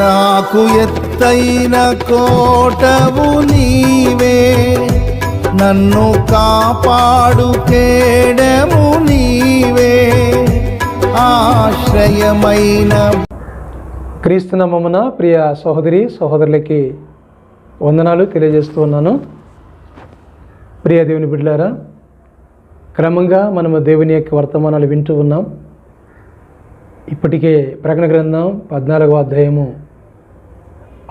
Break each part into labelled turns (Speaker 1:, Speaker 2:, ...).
Speaker 1: నాకు ఎత్తైన కోటవు నీవే. నన్ను కాపాడు కేడము నీవే. ఆశ్రయమైన
Speaker 2: క్రీస్తునామమున ప్రియ సహోదరి సహోదరులకి వందనాలు తెలియజేస్తూ ఉన్నాను. ప్రియ దేవుని బిడ్డలారా క్రమంగా మనము దేవుని యొక్క వర్తమానాలు వింటూ ఉన్నాం. ఇప్పటికే ప్రకటన గ్రంథం పద్నాలుగవ అధ్యాయము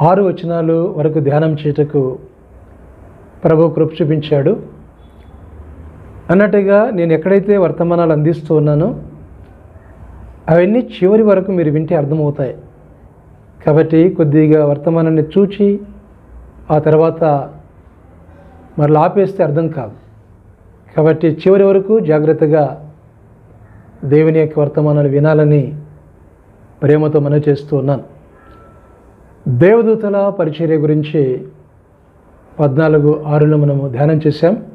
Speaker 2: ఆరు వచనాలు వరకు ధ్యానం చేయటకు ప్రభు కృప చూపించాడు. అన్నట్టుగా నేను ఎక్కడైతే వర్తమానాలు అందిస్తూ ఉన్నానో అవన్నీ చివరి వరకు మీరు వింటే అర్థమవుతాయి. కాబట్టి కొద్దిగా వర్తమానాన్ని చూచి ఆ తర్వాత మరలా ఆపేస్తే అర్థం కాదు. కాబట్టి చివరి వరకు జాగ్రత్తగా దేవుని యొక్క వర్తమానాలు వినాలని ప్రేమతో మనవి చేస్తూ ఉన్నాను. దేవదూతల పరిచర్య గురించి పద్నాలుగు ఆరులో మనము ధ్యానం చేశాం.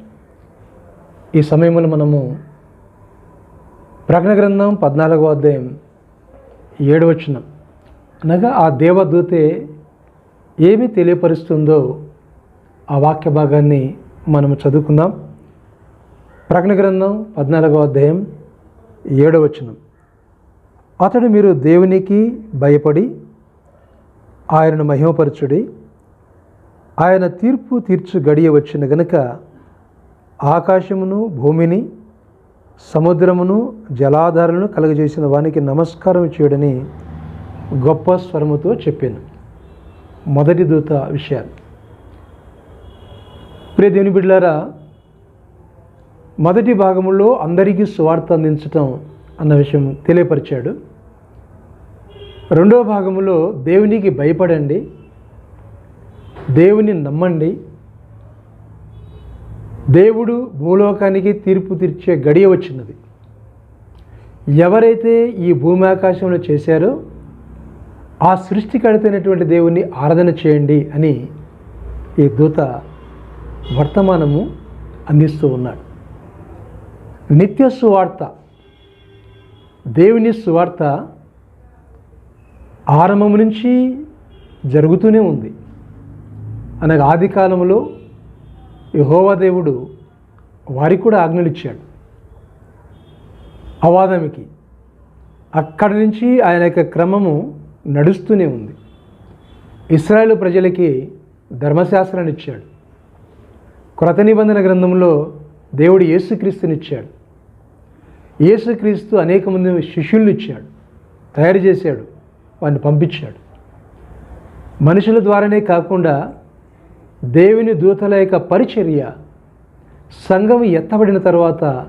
Speaker 2: ఈ సమయంలో మనము ప్రకటన గ్రంథం పద్నాలుగో అధ్యాయం ఏడు వచనం. అనగా ఆ దేవదూతే ఏమి తెలియపరుస్తుందో ఆ వాక్య భాగాన్ని మనము చదువుకుందాం. ప్రకటన గ్రంథం పద్నాలుగో అధ్యాయం ఏడవ అతడు మీరు దేవునికి భయపడి ఆయనను మహిమపరచుడి. ఆయన తీర్పు తీర్చు గడియ వచ్చిన గనుక ఆకాశమును భూమిని సముద్రమును జలాధారాలను కలగజేసిన వానికి నమస్కారం చేయడని గొప్ప స్వరముతో చెప్పాను. మొదటి దూత విషయాలు. ప్రియ దేవుని బిడ్డలారా మొదటి భాగంలో అందరికీ స్వార్థ అందించటం అన్న విషయం తెలియపరిచాడు. రెండవ భాగంలో దేవునికి భయపడండి దేవుని నమ్మండి. దేవుడు భూలోకానికి తీర్పు తీర్చే గడియ వచ్చినది. ఎవరైతే ఈ భూమి ఆకాశంలో చేశారో ఆ సృష్టికర్తైనటువంటి దేవుణ్ణి ఆరాధన చేయండి అని ఈ దూత వర్తమానము అందిస్తూ ఉన్నాడు. నిత్య సువార్త దేవుని సువార్త ఆరంభం నుంచి జరుగుతూనే ఉంది. అనగా ఆది కాలంలో యహోవాదేవుడు వారికి కూడా ఆజ్ఞలు ఇచ్చాడు. అవాదమికి అక్కడి నుంచి ఆయన యొక్క క్రమము నడుస్తూనే ఉంది. ఇస్రాయేల్ ప్రజలకి ధర్మశాస్త్రాన్ని ఇచ్చాడు. క్రత నిబంధన గ్రంథంలో దేవుడు యేసుక్రీస్తునిచ్చాడు యేసుక్రీస్తు అనేక మంది శిష్యుల్ని ఇచ్చాడు. తయారు చేశాడు. వాడిని పంపించాడు మనుషుల ద్వారానే కాకుండా దేవుని దూతల యొక్క పరిచర్య సంఘం ఎత్తబడిన తర్వాత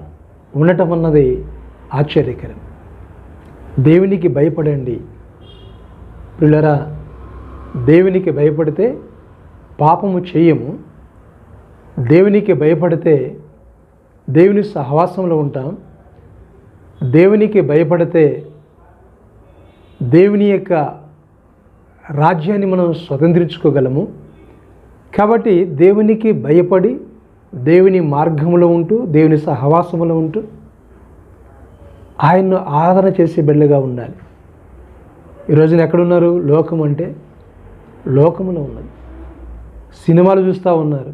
Speaker 2: ఉండటం అన్నది ఆశ్చర్యకరం. దేవునికి భయపడండి. పిల్లరా దేవునికి భయపడితే పాపము చేయము. దేవునికి భయపడితే దేవుని సహవాసంలో ఉంటాం. దేవునికి భయపడితే దేవుని యొక్క రాజ్యాన్ని మనం స్వతంత్రించుకోగలము. కాబట్టి దేవునికి భయపడి దేవుని మార్గంలో ఉంటూ దేవుని సహవాసంలో ఉంటూ ఆయన్ను ఆరాధన చేసే బిడ్డగా ఉండాలి. ఈరోజున ఎక్కడున్నారు? లోకం అంటే లోకములో ఉన్నది. సినిమాలు చూస్తూ ఉన్నారు.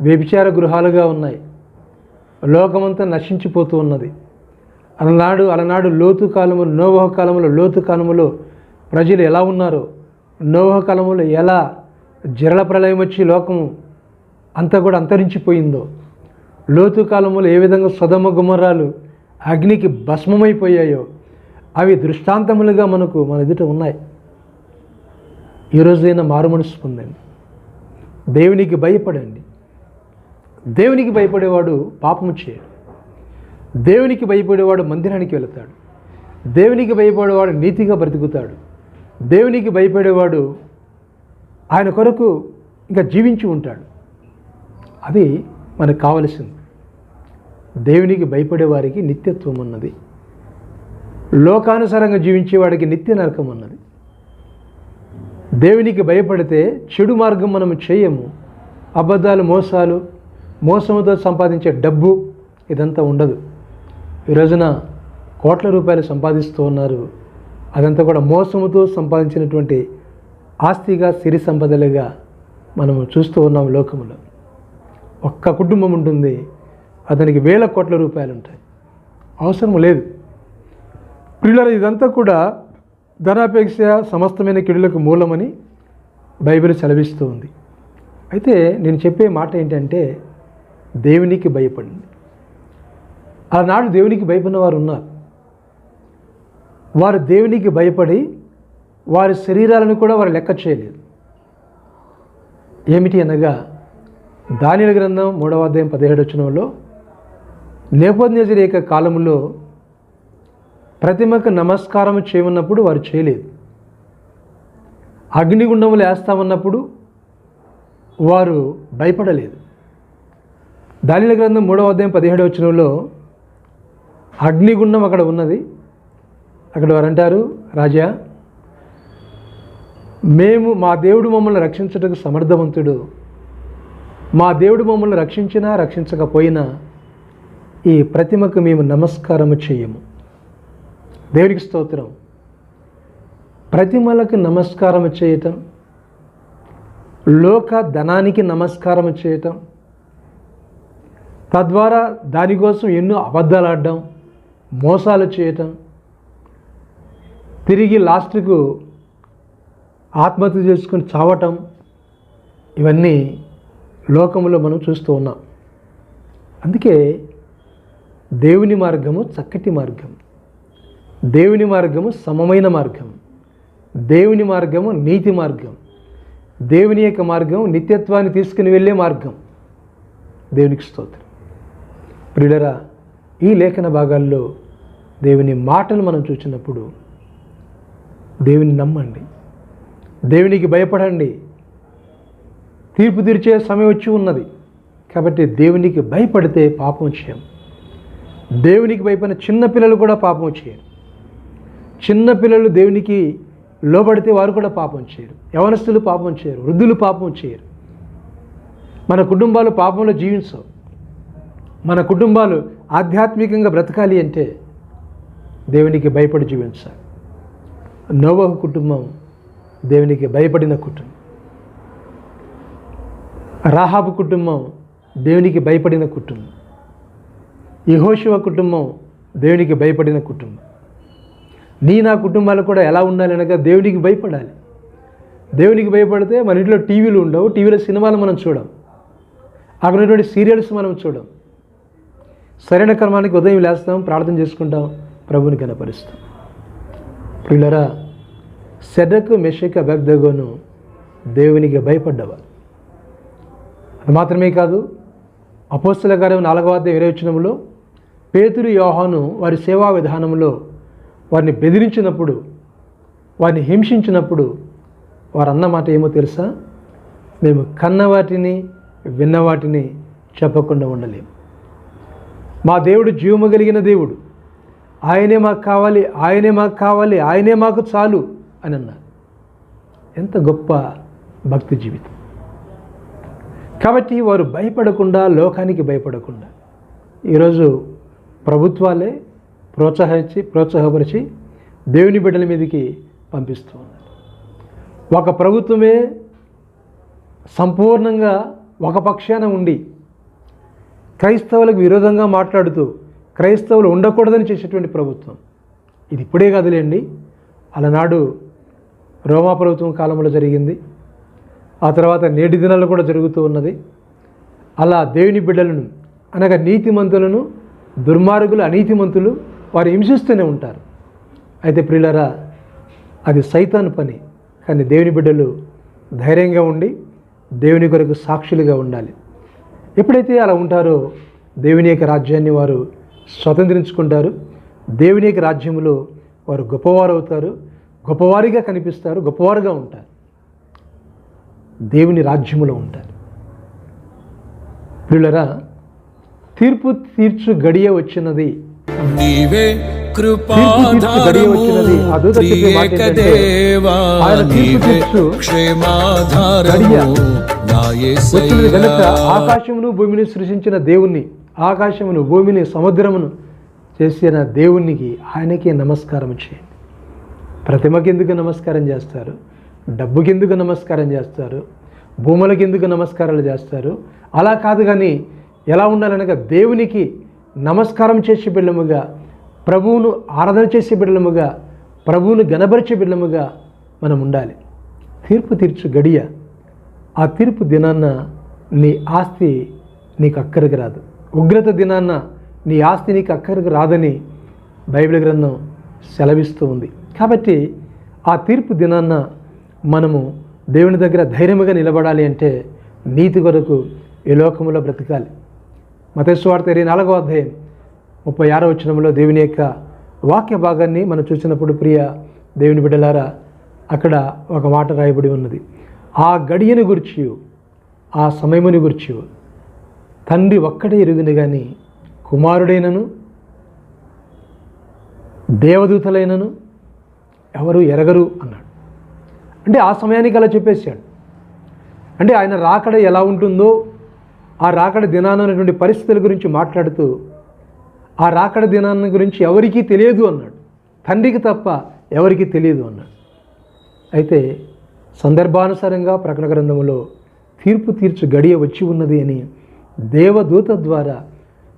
Speaker 2: వ్యభిచార గృహాలుగా ఉన్నాయి. లోకమంతా నశించిపోతూ ఉన్నది. అలనాడు అలనాడు లోతు కాలములు నోవహ కాలములు లోతు కాలములు ప్రజలు ఎలా ఉన్నారో నోవహ కాలములో ఎలా జరల ప్రళయం వచ్చి లోకము అంతా కూడా అంతరించిపోయిందో లోతు కాలంలో ఏ విధంగా సొదమ గుమరాలు అగ్నికి భస్మమైపోయాయో అవి దృష్టాంతములుగా మనకు మన ఎదుట ఉన్నాయి. ఈరోజైనా మారు మనసు పొందండి. దేవునికి భయపడండి. దేవునికి భయపడేవాడు పాపము చేయడు. దేవునికి భయపడేవాడు మందిరానికి వెళతాడు. దేవునికి భయపడేవాడు నీతిగా బ్రతుకుతాడు. దేవునికి భయపడేవాడు ఆయన కొరకు ఇంకా జీవించి ఉంటాడు. అది మనకు కావలసింది. దేవునికి భయపడే వారికి నిత్యత్వం ఉన్నది. లోకానుసారంగా జీవించే వాడికి నిత్య నరకం ఉన్నది. దేవునికి భయపడితే చెడు మార్గం మనం చేయము. అబద్ధాలు మోసాలు మోసముతో సంపాదించే డబ్బు ఇదంతా ఉండదు. ఈ రోజున కోట్ల రూపాయలు సంపాదిస్తూ ఉన్నారు. అదంతా కూడా మోసముతో సంపాదించినటువంటి ఆస్తిగా సిరి సంపదలుగా మనము చూస్తూ ఉన్నాం లోకములో. ఒక్క కుటుంబం ఉంటుంది అతనికి వేల కోట్ల రూపాయలు ఉంటాయి. అవసరం లేదు. పిల్లల ఇదంతా కూడా ధనాపేక్ష సమస్తమైన కిడులకు మూలమని బైబిల్ సెలవిస్తూ ఉంది. అయితే నేను చెప్పే మాట ఏంటంటే దేవునికి భయపడింది ఆనాడు దేవునికి భయపడిన వారు ఉన్నారు. వారు దేవునికి భయపడి వారి శరీరాలను కూడా వారు లెక్క చేయలేదు. ఏమిటి అనగా దానిల గ్రంథం మూడవ అధ్యాయం పదిహేడు వచ్చినంలో నేపథ్యజరి యొక్క కాలంలో ప్రతిమకు నమస్కారం చేయమన్నప్పుడు వారు చేయలేదు. అగ్నిగుండములు వేస్తామన్నప్పుడు వారు భయపడలేదు. దానిల గ్రంథం మూడవ అధ్యాయం పదిహేడు వచ్చినంలో అగ్నిగుండం అక్కడ ఉన్నది. అక్కడ వారు అంటారు రాజా మేము మా దేవుడు మమ్మల్ని రక్షించటకు సమర్థవంతుడు. మా దేవుడు మమ్మల్ని రక్షించినా రక్షించకపోయినా ఈ ప్రతిమకు మేము నమస్కారము చేయము దేవునికి స్తోత్రం. ప్రతిమలకు నమస్కారం చేయటం లోక ధనానికి నమస్కారం చేయటం తద్వారా దానికోసం ఎన్నో అబద్ధాలు ఆడడం మోసాలు చేయటం తిరిగి లాస్ట్కు ఆత్మహత్య చేసుకుని చావటం ఇవన్నీ లోకంలో మనం చూస్తూ ఉన్నాం. అందుకే దేవుని మార్గము చక్కటి మార్గం. దేవుని మార్గము సమమైన మార్గం. దేవుని మార్గము నీతి మార్గం. దేవుని యొక్క మార్గం నిత్యత్వాన్ని తీసుకుని వెళ్ళే మార్గం. దేవునికి స్తోత్రం. ప్రియులరా ఈ లేఖన భాగాల్లో దేవుని మాటను మనం చూసినప్పుడు దేవుని నమ్మండి. దేవునికి భయపడండి. తీర్పు తీర్చే సమయం వచ్చి ఉన్నది. కాబట్టి దేవునికి భయపడితే పాపం చేయం. దేవునికి భయపడిన చిన్న పిల్లలు కూడా పాపం చేయరు. చిన్నపిల్లలు దేవునికి లోబడితే వారు కూడా పాపం చేయరు. యవనస్తులు పాపం చేయరు. వృద్ధులు పాపం చేయరు. మన కుటుంబాలు పాపంలో జీవించవు. మన కుటుంబాలు ఆధ్యాత్మికంగా బ్రతకాలి అంటే దేవునికి భయపడి జీవించాలి నోవహ కుటుంబం దేవునికి భయపడిన కుటుంబం. రాహాబు కుటుంబం దేవునికి భయపడిన కుటుంబం. యహోశివ కుటుంబం దేవునికి భయపడిన కుటుంబం. నీ నా కుటుంబాలు కూడా ఎలా ఉండాలి అనగా దేవునికి భయపడాలి. దేవునికి భయపడితే మన ఇంట్లో టీవీలు ఉండవు టీవీలో సినిమాలు మనం చూడం. అక్కడ ఉన్నటువంటి సీరియల్స్ మనం చూడం. సరైన కర్మానికి ఉదయం లేస్తాం ప్రార్థన చేసుకుంటాం ప్రభుని కనపరుస్తాం. పిల్లరా సెడకు మెషక బెగ్దగోను దేవునికి భయపడ్డవారు. అది మాత్రమే కాదు అపోస్తుల కార్యం నాలుగవ అధ్యాయం పేతురు యోహాను వారి సేవా విధానంలో వారిని బెదిరించినప్పుడు వారిని హింసించినప్పుడు వారు అన్నమాట ఏమో తెలుసా? మేము కన్న వాటిని విన్న వాటిని చెప్పకుండా ఉండలేము. మా దేవుడు జీవము కలిగిన దేవుడు. ఆయనే మాకు కావాలి ఆయనే మాకు కావాలి ఆయనే మాకు చాలు అని అన్నారు. ఎంత గొప్ప భక్తి జీవితం. కాబట్టి వారు భయపడకుండా లోకానికి భయపడకుండా ఈరోజు ప్రభుత్వాలే ప్రోత్సహించి ప్రోత్సాహపరిచి దేవుని బిడ్డల మీదకి పంపిస్తూ ఉన్నారు. ఒక ప్రభుత్వమే సంపూర్ణంగా ఒక పక్షాన ఉండి క్రైస్తవులకు విరోధంగా మాట్లాడుతూ క్రైస్తవులు ఉండకూడదని చేసేటువంటి ప్రభుత్వం. ఇది ఇప్పుడే కదలేండి. అలనాడు రోమా ప్రభుత్వం కాలంలో జరిగింది. ఆ తర్వాత నేటి దినాల్లో కూడా జరుగుతూ ఉన్నది. అలా దేవుని బిడ్డలను అనగా నీతిమంతులను దుర్మార్గులు అనీతిమంతులు వారు హింసిస్తూనే ఉంటారు. అయితే ప్రియులరా అది సైతాన్ పని. కానీ దేవుని బిడ్డలు ధైర్యంగా ఉండి దేవుని కొరకు సాక్షులుగా ఉండాలి. ఎప్పుడైతే అలా ఉంటారో దేవుని యొక్క రాజ్యాన్ని వారు స్వతంత్రించుకుంటారు. దేవుని యొక్క రాజ్యంలో వారు గొప్పవారు అవుతారు గొప్పవారిగా కనిపిస్తారు. గొప్పవారుగా ఉంటారు. దేవుని రాజ్యములో ఉంటారు. పిల్లరా తీర్పు తీర్చు గడియ వచ్చినది.
Speaker 3: నీవే
Speaker 2: ఆకాశమును భూమిని సృష్టించిన దేవుణ్ణి. ఆకాశమును భూమిని సముద్రమును చేసిన దేవునికి ఆయనకే నమస్కారం చేయండి. ప్రతిమకి ఎందుకు నమస్కారం చేస్తారు? డబ్బుకెందుకు నమస్కారం చేస్తారు? భూములకెందుకు నమస్కారాలు చేస్తారు? అలా కాదు కానీ ఎలా ఉండాలనగా దేవునికి నమస్కారం చేసే బిడ్డముగా ప్రభువును ఆరాధన చేసే బిడ్డముగా ప్రభువును గణపరిచే బిడ్డముగా మనం ఉండాలి. తీర్పు తీర్చు గడియ ఆ తీర్పు దినాన్న నీ ఆస్తి నీకు అక్కడికి రాదు. ఉగ్రత దినాన్న నీ ఆస్తి నీకు అక్కడికి రాదని బైబిల్ గ్రంథం సెలవిస్తూ ఉంది. కాబట్టి ఆ తీర్పు దినాన్న మనము దేవుని దగ్గర ధైర్యంగా నిలబడాలి అంటే నీతి కొరకు ఈ లోకములో బ్రతకాలి. మతేశ్వార్త ఇరవై నాలుగో అధ్యాయం ముప్పై ఆరో వచనంలో దేవుని యొక్క వాక్య భాగాన్ని మనం చూసినప్పుడు ప్రియ దేవుని బిడ్డలారా అక్కడ ఒక మాట రాయబడి ఉన్నది. ఆ గడియను గురించి ఆ సమయముని గురించి తండ్రి ఒక్కడే ఎరుగును కానీ కుమారుడైనను దేవదూతలైనను ఎవరు ఎరగరు అన్నాడు. అంటే ఆ సమయానికి అలా చెప్పేశాడు. అంటే ఆయన రాకడ ఎలా ఉంటుందో ఆ రాకడ దినానటువంటి పరిస్థితుల గురించి మాట్లాడుతూ ఆ రాకడ దినాన్ని గురించి ఎవరికీ తెలియదు అన్నాడు. తండ్రికి తప్ప ఎవరికీ తెలియదు అన్నాడు. అయితే సందర్భానుసారంగా ప్రకటన గ్రంథంలో తీర్పు తీర్చు గడియ వచ్చి ఉన్నది అని దేవదూత ద్వారా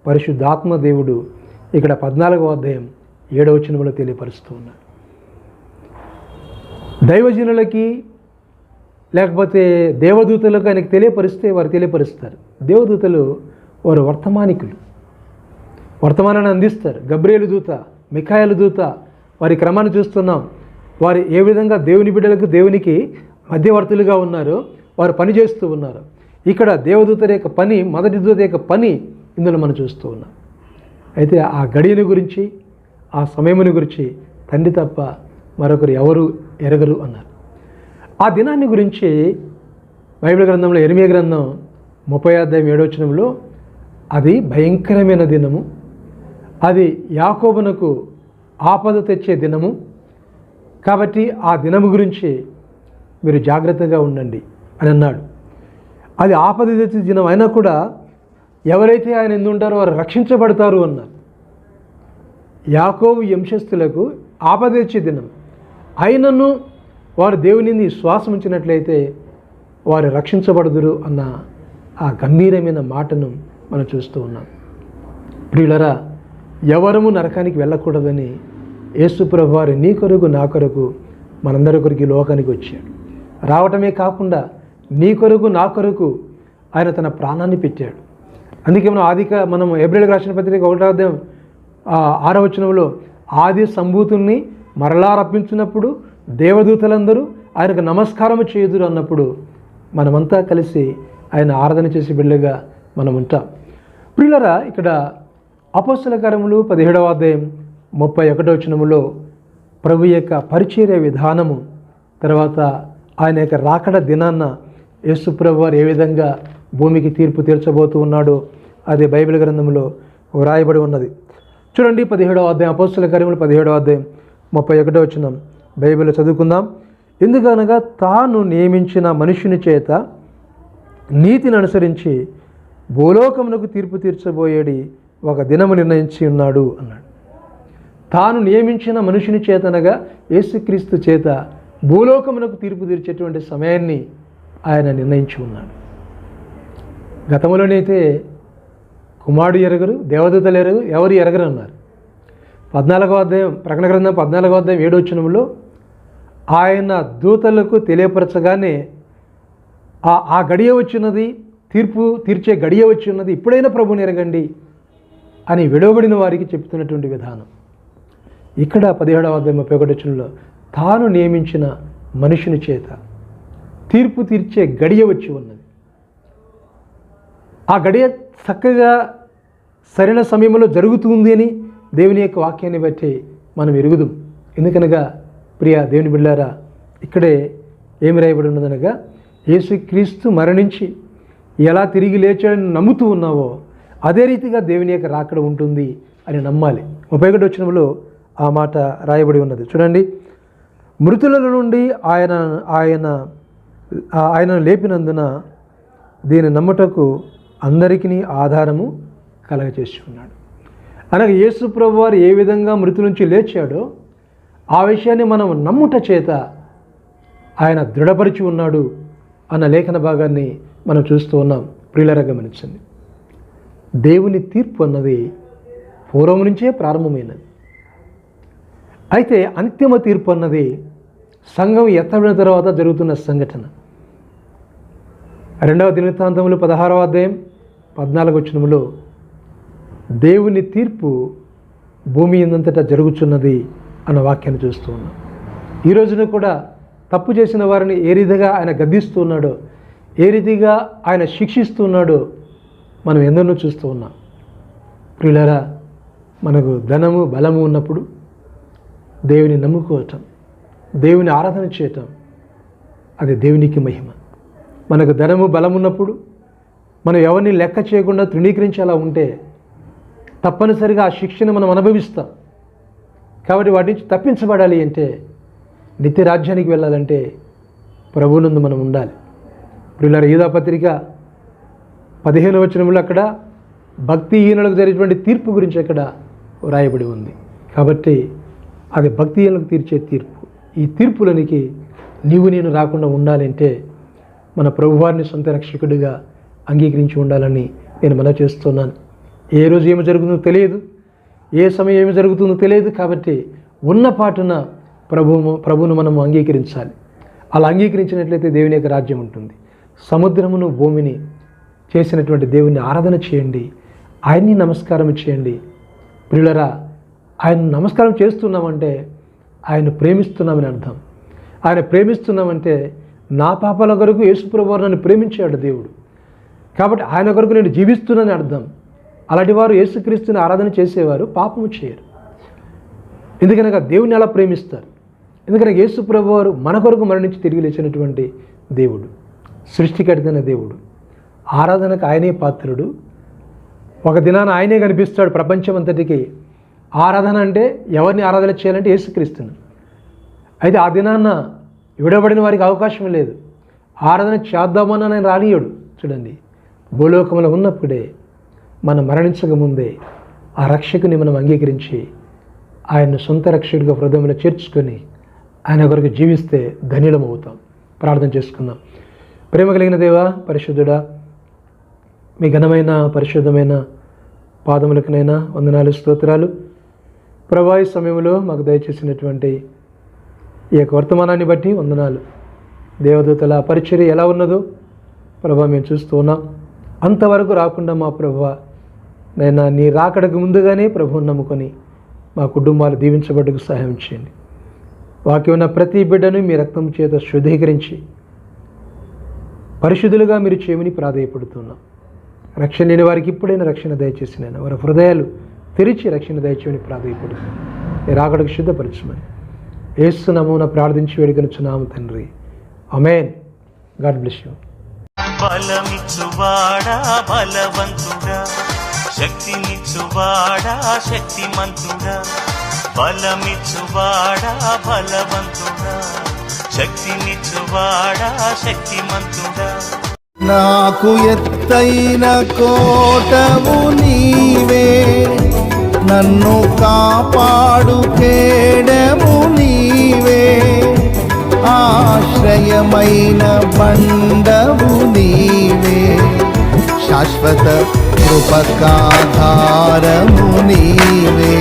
Speaker 2: పరిశుద్ధాత్మ దేవుడు ఇక్కడ పద్నాలుగవ అధ్యాయం ఏడవ వచనంలో తెలియపరుస్తూ ఉన్నాడు. దైవజనులకి లేకపోతే దేవదూతలకు ఆయనకు తెలియపరిస్తే వారు తెలియపరుస్తారు. దేవదూతలు వారు వర్తమానికులు. వర్తమానాన్ని అందిస్తారు. గబ్రేలు దూత మిఖాయలు దూత వారి క్రమాన్ని చూస్తున్నాం. వారు ఏ విధంగా దేవుని బిడ్డలకు దేవునికి మధ్యవర్తులుగా ఉన్నారో వారు పని చేస్తూ ఉన్నారు. ఇక్కడ దేవదూత యొక్క పని మొదటి దూత యొక్క పని ఇందులో మనం చూస్తూ ఉన్నాం. అయితే ఆ గడియని గురించి ఆ సమయముని గురించి తండ్రి తప్ప మరొకరు ఎవరు ఎరగరు అన్నారు. ఆ దినాన్ని గురించి బైబిల్ గ్రంథంలో ఎనిమిది గ్రంథం ముప్పై అధ్యాయం ఏడవచనంలో అది భయంకరమైన దినము. అది యాకోబునకు ఆపద తెచ్చే దినము. కాబట్టి ఆ దినము గురించి మీరు జాగ్రత్తగా ఉండండి అని అన్నాడు. అది ఆపద తెచ్చే దినం అయినా కూడా ఎవరైతే ఆయన ఎందుంటారో వారు రక్షించబడతారు అన్నారు. యాకోబు వంశస్థులకు ఆపద తెచ్చే దినం. అయినను వారు దేవునిని శ్వాసం ఉంచినట్లయితే వారు రక్షించబడదురు అన్న ఆ గంభీరమైన మాటను మనం చూస్తూ ఉన్నాం. ప్రియులరా ఎవరము నరకానికి వెళ్ళకూడదని యేసుప్రభు వారు నీ కొరకు నా కొరకు మనందరి కొరకు ఈ లోకానికి వచ్చాడు. రావటమే కాకుండా నీ కొరకు నా కొరకు ఆయన తన ప్రాణాన్ని పెట్టాడు. అందుకే మనం ఆదిక మనం ఏప్రిల్ రాసిన పత్రిక ఒకటో ఆరవచనంలో ఆది సంభూతుల్ని మరలా రప్పించినప్పుడు దేవదూతలందరూ ఆయనకు నమస్కారం చేయుదురు అన్నప్పుడు మనమంతా కలిసి ఆయన ఆరాధన చేసే బిడ్డగా మనం ఉంటాం. ప్రియులరా ఇక్కడ అపోస్తల కార్యములు పదిహేడవ అధ్యాయం ముప్పై ఒకటో వచనములో ప్రభు యొక్క పరిచర్య విధానము తర్వాత ఆయన యొక్క రాకడ దినాన్న యేసుప్రభు వారు ఏ విధంగా భూమికి తీర్పు తీర్చబోతూ ఉన్నాడో అది బైబిల్ గ్రంథంలో వ్రాయబడి ఉన్నది. చూడండి పదిహేడవ అధ్యాయం అపోస్తుల కార్యములు పదిహేడవ అధ్యాయం ముప్పై ఒకటో వచ్చినాం బైబిల్ చదువుకుందాం. ఎందుకనగా తాను నియమించిన మనుషుని చేత నీతిని అనుసరించి భూలోకమునకు తీర్పు తీర్చబోయేడి ఒక దినము నిర్ణయించి ఉన్నాడు అన్నాడు. తాను నియమించిన మనుషుని చేతనగా యేసుక్రీస్తు చేత భూలోకమునకు తీర్పు తీర్చేటువంటి సమయాన్ని ఆయన నిర్ణయించి ఉన్నాడు. గతంలోనైతే కుమారుడు ఎరగరు దేవదూతలు ఎరగరు ఎవరు ఎరగరు అన్నారు పద్నాలుగో అధ్యాయం ప్రకటన గ్రంథం పద్నాలుగో అధ్యాయం ఏడో ఆయన దూతలకు తెలియపరచగానే ఆ ఆ గడియ వచ్చినది తీర్పు తీర్చే గడియ వచ్చి ఉన్నది ఇప్పుడైనా ప్రభుని ఎరగండి అని విడవబడిన వారికి చెప్తున్నటువంటి విధానం. ఇక్కడ పదిహేడవ అధ్యాయం ముప్పై ఒకటి తాను నియమించిన మనుషుని చేత తీర్పు తీర్చే గడియ వచ్చి ఉన్నది. ఆ గడియ చక్కగా సరైన సమయంలో జరుగుతుంది అని దేవుని యొక్క వాక్యాన్ని బట్టి మనం ఎరుగుదాం. ఎందుకనగా ప్రియ దేవుని బిళ్ళారా ఇక్కడే ఏమి రాయబడి ఉన్నదనగా యేసుక్రీస్తు మరణించి ఎలా తిరిగి లేచాడని నమ్ముతూ ఉన్నావో అదే రీతిగా దేవుని యొక్క రాకడ ఉంటుంది అని నమ్మాలి. ముప్పై ఒకటి వచ్చినప్పుడు ఆ మాట రాయబడి ఉన్నది. చూడండి మృతుల నుండి ఆయన ఆయన ఆయనను లేపినందున దీని నమ్ముటకు అందరికీ ఆధారము కలగచేసుకున్నాడు ఉన్నాడు. అనగా యేసు ప్రభు వారు ఏ విధంగా మృతి నుంచి లేచాడో ఆ విషయాన్ని మనం నమ్ముట చేత ఆయన దృఢపరిచి ఉన్నాడు అన్న లేఖన భాగాన్ని మనం చూస్తూ ఉన్నాం. ప్రియులరా గమనించండి. దేవుని తీర్పు అన్నది పూర్వం నుంచే ప్రారంభమైనది. అయితే అంతిమ తీర్పు అన్నది సంఘం ఎత్తబడిన తర్వాత జరుగుతున్న సంఘటన. రెండవ దినవృత్తాంతములు పదహారవ అధ్యాయం పద్నాలుగు వచనములో. దేవుని తీర్పు భూమి ఎందంతటా జరుగుచున్నది అన్న వాక్యాన్ని చూస్తూ ఉన్నాం. ఈ రోజున కూడా తప్పు చేసిన వారిని ఏ రీతిగా ఆయన గద్దిస్తూ ఉన్నాడో ఏ రీతిగా ఆయన శిక్షిస్తున్నాడో మనం ఎందరినో చూస్తూ ఉన్నాం. ప్రియులరా మనకు ధనము బలము ఉన్నప్పుడు దేవుని నమ్ముకోవటం దేవుని ఆరాధన చేయటం అది దేవునికి మహిమ. మనకు ధనము బలం ఉన్నప్పుడు మనం ఎవరిని లెక్క చేయకుండా తృణీకరించేలా ఉంటే తప్పనిసరిగా ఆ శిక్షను మనం అనుభవిస్తాం. కాబట్టి వాటి నుంచి తప్పించబడాలి అంటే నిత్య రాజ్యానికి వెళ్ళాలంటే ప్రభునందు మనం ఉండాలి. ఇప్పుడు ఇలా పత్రిక పదిహేను వచనములు అక్కడ భక్తిహీనులకు జరిగేటువంటి తీర్పు గురించి అక్కడ వ్రాయబడి ఉంది. కాబట్టి అది భక్తిహీనులకు తీర్చే తీర్పు. ఈ తీర్పులనికి నీవు నేను రాకుండా ఉండాలంటే మన ప్రభువారిని సొంత రక్షకుడిగా అంగీకరించి ఉండాలని నేను మనవి చేస్తున్నాను. ఏ రోజు ఏమి జరుగుతుందో తెలియదు. ఏ సమయం ఏమి జరుగుతుందో తెలియదు కాబట్టి ఉన్న పాటున ప్రభువు ప్రభువును మనము అంగీకరించాలి. అలా అంగీకరించినట్లయితే దేవుని యొక్క రాజ్యం ఉంటుంది. సముద్రమును భూమిని చేసినటువంటి దేవుని ఆరాధన చేయండి. ఆయన్ని నమస్కారం చేయండి. ప్రియులరా ఆయన నమస్కారం చేస్తున్నామంటే ఆయన ప్రేమిస్తున్నామని అర్థం. ఆయన ప్రేమిస్తున్నామంటే నా పాపాల కొరకు యేసుప్రభు నన్ను ప్రేమించాడు దేవుడు. కాబట్టి ఆయన కొరకు నేను జీవిస్తున్నానని అర్థం. అలాంటి వారు యేసుక్రీస్తుని ఆరాధన చేసేవారు పాపము చేయరు. ఎందుకనగా దేవుని అలా ప్రేమిస్తారు? ఎందుకనగా యేసు ప్రభు వారు మన కొరకు మరణించి తిరిగి లేచినటువంటి దేవుడు సృష్టికర్తైన దేవుడు. ఆరాధనకు ఆయనే పాత్రుడు. ఒక దినాన ఆయనే కనిపిస్తాడు ప్రపంచం అంతటికి ఆరాధన అంటే ఎవరిని ఆరాధన చేయాలంటే యేసుక్రీస్తుని. అయితే ఆ దినాన్న విడబడిన వారికి అవకాశం లేదు. ఆరాధన చేద్దామని ఆయన రానియడు చూడండి భూలోకంలో ఉన్నప్పుడే మనం మరణించక ముందే ఆ రక్షకుని మనం అంగీకరించి ఆయన్ను సొంత రక్షకుడిగా హృదయంలో చేర్చుకొని ఆయన కొరకు జీవిస్తే ధన్యులం అవుతాం. ప్రార్థన చేసుకుందాం. ప్రేమ కలిగిన దేవా పరిశుద్ధుడా మీ ఘనమైన పరిశుద్ధమైన పాదములకునైనా వందనాలు స్తోత్రాలు. ప్రభావి సమయంలో మాకు దయచేసినటువంటి ఈ యొక్క వర్తమానాన్ని బట్టి వందనాలు. దేవదూతల పరిచర్య ఎలా ఉన్నదో ప్రభా మేము చూస్తూ ఉన్నాం. అంతవరకు రాకుండా మా ప్రభా నేను నీ రాకడకు ముందుగానే ప్రభువుని నమ్ముకొని మా కుటుంబాలు దీవించబడ్డకు సహాయం చేయండి. వాకి ఉన్న ప్రతి బిడ్డను మీ రక్తం చేత శుద్ధీకరించి పరిశుద్ధులుగా మీరు చేయమని ప్రాధాయపడుతున్నాం. రక్షణ లేని వారికి ఇప్పుడైనా రక్షణ దయచేసి నేను వారి హృదయాలు తెరిచి రక్షణ దయచేయమని ప్రాధాయపడుతున్నాను రాకడకు శుద్ధపరచమని. ఏసు నమూన ప్రార్థించి వేడుకొనుచున్నాము తండ్రి. Amen God bless you.
Speaker 4: బలమిచ్చువాడా బలవంతుడా? శక్తినిచ్చువాడా శక్తిమంతుడా? బలమిచ్చువాడా బలవంతుడా? శక్తినిచ్చువాడా శక్తిమంతుడా?
Speaker 1: నాకు ఎత్తైన కోటము నీవే. నన్ను కాపాడు కేడము నీవే. ఆశ్రయమైన బండము నీవే. శాశ్వత కృపకాధారము నీవే.